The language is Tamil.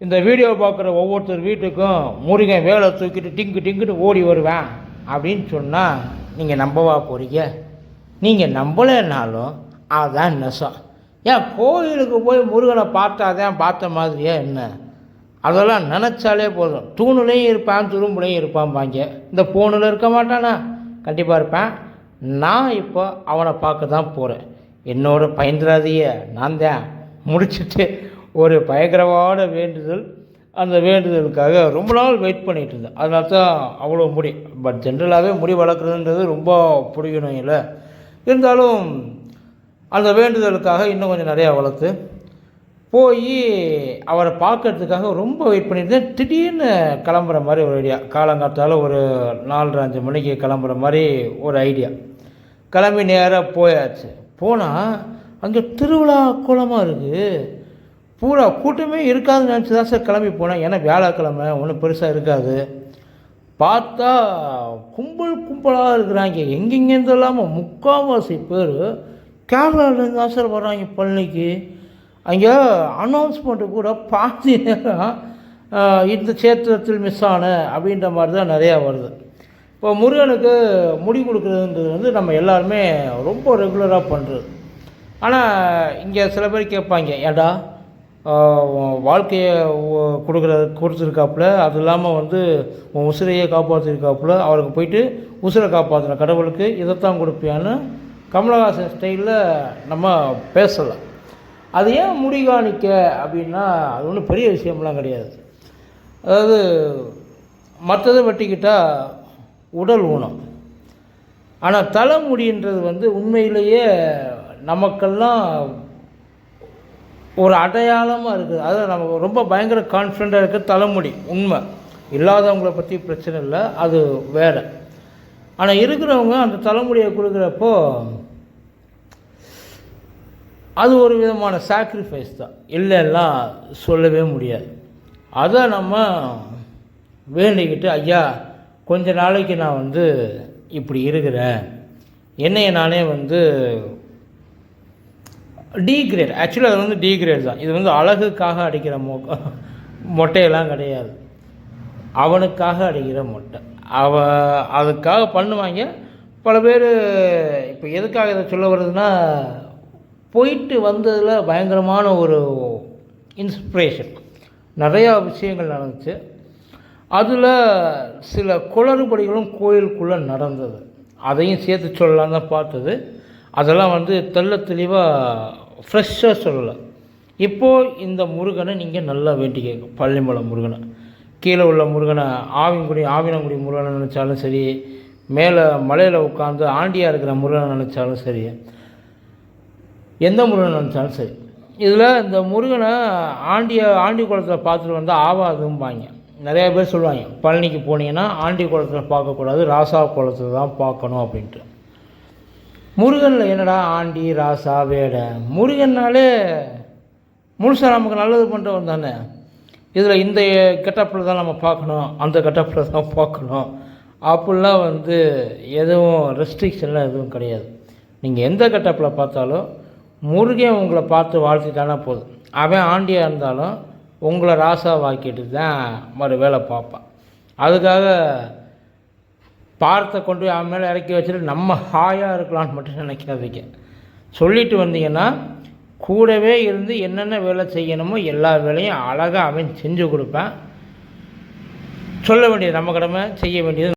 இந்த வீடியோ பார்க்குற ஒவ்வொருத்தர் வீட்டுக்கும் முருகன் வேலை தூக்கிட்டு டிங்கு டிங்குன்னு ஓடி வருவேன் அப்படின்னு சொன்னால் நீங்கள் நம்பவா போகிறீங்க நீங்கள் நம்பலைன்னாலும் அதுதான் நெசம். ஏன் கோயிலுக்கு போய் முருகனை பார்த்தாதான் பார்த்த மாதிரியே என்ன? அதெல்லாம் நினச்சாலே போதும். தூணுலையும் இருப்பான் துரும்புலையும் இருப்பான் பாங்க. இந்த ஃபோனில் இருக்க மாட்டானா? கண்டிப்பாக இருப்பேன். நான் இப்போ அவனை பார்க்க தான் போகிறேன் என்னோட பயந்துராதிய நான் தான் முடிச்சுட்டு ஒரு பயங்கரமான வேண்டுதல் அந்த வேண்டுதலுக்காக ரொம்ப நாள் வெயிட் பண்ணிகிட்டு இருந்தேன் அதனால தான் அவ்வளோ முடி பட் ஜென்ரலாகவே முடி வளர்க்குறதுன்றது ரொம்ப பிடிக்கணும் இல்லை. இருந்தாலும் அந்த வேண்டுதலுக்காக இன்னும் கொஞ்சம் நிறையா வளர்த்து போய் அவரை பார்க்கறதுக்காக ரொம்ப வெயிட் பண்ணியிருந்தேன். திடீர்னு கிளம்புற மாதிரி ஒரு ஐடியா காலங்காத்தால் ஒரு நாலரை அஞ்சு மணிக்கு கிளம்புற மாதிரி ஒரு ஐடியா கிளம்பி நேராக போயாச்சு. போனால் அங்கே திருவிழா கோலமாக இருக்குது பூரா கூட்டமே இருக்காதுன்னு நினச்சி தான் சார் கிளம்பி போனேன். ஏன்னா வியாழக்கிழமை ஒன்றும் பெருசாக இருக்காது. பார்த்தா கும்பல் கும்பலாக இருக்கிறாங்க. எங்கெங்கேருந்து இல்லாமல் முக்கால்வாசி பேர் கேரளாவிலேருந்து தான் சார் வர்றாங்க பழனிக்கு. அங்கே அனௌன்ஸ்மெண்ட்டு கூட பாதி நேரம் இந்த சேத்திரத்தில் மிஸ் ஆன அப்படின்ற மாதிரி தான் நிறையா வருது. இப்போ முருகனுக்கு முடி கொடுக்குறதுன்றது வந்து நம்ம எல்லாருமே ரொம்ப ரெகுலராக பண்ணுறது ஆனால் இங்கே சில பேர் கேட்பாங்க ஏடா வாழ்க்கையை கொடுக்குற கொடுத்துருக்காப்புல. அது இல்லாமல் வந்து உன் உசிரையை காப்பாற்றிருக்காப்புல அவருக்கு போயிட்டு உசிரை காப்பாற்றின கடவுளுக்கு இதைத்தான் கொடுப்பியான்னு கமலஹாசன் ஸ்டைலில் நம்ம பேசலாம். அது ஏன் முடி காணிக்க அப்படின்னா அது ஒன்றும் பெரிய விஷயம்லாம் கிடையாது. அதாவது மற்றதை வெட்டிக்கிட்டால் உடல் ஊனம். ஆனால் தலைமுடின்றது வந்து உண்மையிலேயே நமக்கெல்லாம் ஒரு அடையாளமாக இருக்குது. அது நமக்கு ரொம்ப பயங்கர கான்ஃபிடண்ட்டாக இருக்குது தலைமுடி. உண்மை. இல்லாதவங்கள பற்றி பிரச்சனை இல்லை அது வேறு. ஆனால் இருக்கிறவங்க அந்த தலைமுடியை கொடுக்குறப்போ அது ஒரு விதமான சாக்ரிஃபைஸ் தான். இல்லைன்னா சொல்லவே முடியாது. அதை நம்ம வேண்டிக்கிட்டு ஐயா கொஞ்ச நாளைக்கு நான் வந்து இப்படி இருக்கிறேன். என்னைய நானே வந்து டி கிரேட் ஆக்சுவலி அது வந்து டி கிரேட் தான். இது வந்து அழகுக்காக அடிக்கிற மொ மொட்டையெல்லாம் கிடையாது. அவனுக்காக அடிக்கிற மொட்டை. அவ அதுக்காக பண்ணுவாங்க. பல பேர் இப்போ எதுக்காக இதை சொல்ல வருதுன்னா போயிட்டு வந்ததில் பயங்கரமான ஒரு இன்ஸ்பிரேஷன் நிறையா விஷயங்கள் நடந்துச்சு. அதில் சில குளறுபடிகளும் கோயிலுக்குள்ளே நடந்தது. அதையும் சேர்த்து சொல்லலாம் தான் பார்த்தது. அதெல்லாம் வந்து தெள்ள தெளிவாக ஃப்ரெஷ்ஷாக சொல்லலை. இப்போது இந்த முருகனை நீங்கள் நல்லா வேண்டி கேட்கும் பள்ளிமலை முருகனை. கீழே உள்ள முருகனை ஆவிங்குடி ஆவினங்குடி முருகனை நினச்சாலும் சரி மேலே மலையில் உட்காந்து ஆண்டியாக இருக்கிற முருகனை நினச்சாலும் சரி எந்த முருகனை நினச்சாலும் சரி இதில் இந்த முருகனை ஆண்டிய ஆண்டி குளத்தில் பார்த்துட்டு வந்தால் ஆவாதும்பாங்க. நிறையா பேர் சொல்லுவாங்க பழனிக்கு போனீங்கன்னா ஆண்டி குளத்தில் பார்க்கக்கூடாது ராசா குளத்தில் தான் பார்க்கணும் அப்படின்ட்டு. முருகனில் என்னடா ஆண்டி ராசா வேடை? முருகன்னாலே முழுசாக நமக்கு நல்லது பண்ணுறவன் தானே. இதில் இந்த கெட்டப்பில் தான் நம்ம பார்க்கணும் அந்த கெட்டப்பில் தான் பார்க்கணும். அப்படிலாம் வந்து எதுவும் ரெஸ்ட்ரிக்ஷன்லாம் எதுவும் கிடையாது. நீங்கள் எந்த கெட்டப்பில் பார்த்தாலும் முருகன் உங்களை பார்த்து வாழ்த்திட்டானா போதும். அவன் ஆண்டியாக இருந்தாலும் உங்களை ராசாவாக்கிட்டு தான் மறு வேலை பார்ப்பான். அதுக்காக பாரத்தை கொண்டு போய் அவன் மேலே இறக்கி வச்சுட்டு நம்ம ஹாயாக இருக்கலாம்னு மட்டும் நினைக்காதீங்க. சொல்லிட்டு வந்தீங்கன்னா கூடவே இருந்து என்னென்ன வேலை செய்யணுமோ எல்லா வேலையும் அழகாக அவன் செஞ்சு கொடுப்பேன். சொல்ல வேண்டியது நம்ம கடமை செய்ய வேண்டியது